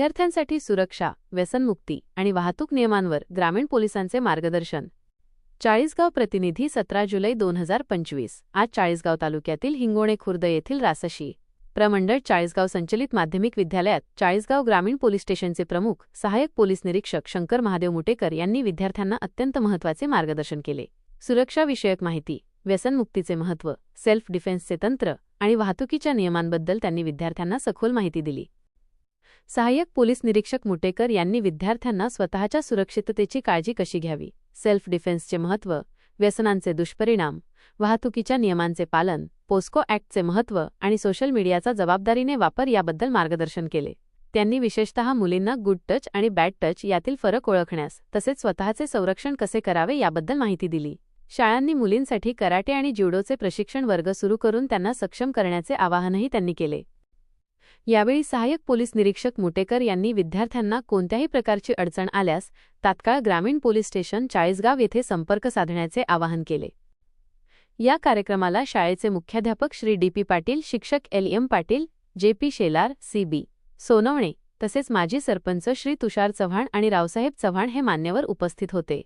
विद्यार्थ्यांसाठी सुरक्षा व्यसनमुक्ती आणि वाहतूक नियमांवर ग्रामीण पोलिसांचे मार्गदर्शन. चाळीसगाव प्रतिनिधी सतरा जुलै दोन हजार पंचवीस आज चाळीसगाव तालुक्यातील हिंगोणे खुर्द येथील रासशी प्रमंडळ चाळीसगाव संचलित माध्यमिक विद्यालयात चाळीसगाव ग्रामीण पोलीस स्टेशनचे प्रमुख सहाय्यक पोलीस निरीक्षक शंकर महादेव मुटेकर यांनी विद्यार्थ्यांना अत्यंत महत्त्वाचे मार्गदर्शन केले. सुरक्षाविषयक माहिती व्यसनमुक्तीचे महत्त्व सेल्फ डिफेन्सचे तंत्र आणि वाहतुकीच्या नियमांबद्दल त्यांनी विद्यार्थ्यांना सखोल माहिती दिली. सहाय्यक पोलीस निरीक्षक मुटेकर यांनी विद्यार्थ्यांना स्वतःच्या सुरक्षिततेची काळजी कशी घ्यावी सेल्फ डिफेन्सचे महत्त्व व्यसनांचे दुष्परिणाम वाहतुकीच्या नियमांचे पालन पोस्को ॲक्टचे महत्त्व आणि सोशल मीडियाचा जबाबदारीने वापर याबद्दल मार्गदर्शन केले. त्यांनी विशेषतः मुलींना गुड टच आणि बॅड टच यातील फरक ओळखण्यास तसेच स्वतःचे संरक्षण कसे करावे याबद्दल माहिती दिली. शाळांनी मुलींसाठी कराटे आणि ज्युडोचे प्रशिक्षण वर्ग सुरू करून त्यांना सक्षम करण्याचे आवाहनही त्यांनी केले. यावेळी सहाय्यक पोलीस निरीक्षक मुटेकर यांनी विद्यार्थ्यांना कोणत्याही प्रकारची अडचण आल्यास तात्काळ ग्रामीण पोलीस स्टेशन चाळीसगाव येथे संपर्क साधण्याचे आवाहन केले. या कार्यक्रमाला शाळेचे मुख्याध्यापक श्री डी पी पाटील शिक्षक L M Patil J P Shelar C B Sonawane तसेच माजी सरपंच श्री तुषार चव्हाण आणि रावसाहेब चव्हाण हे मान्यवर उपस्थित होते.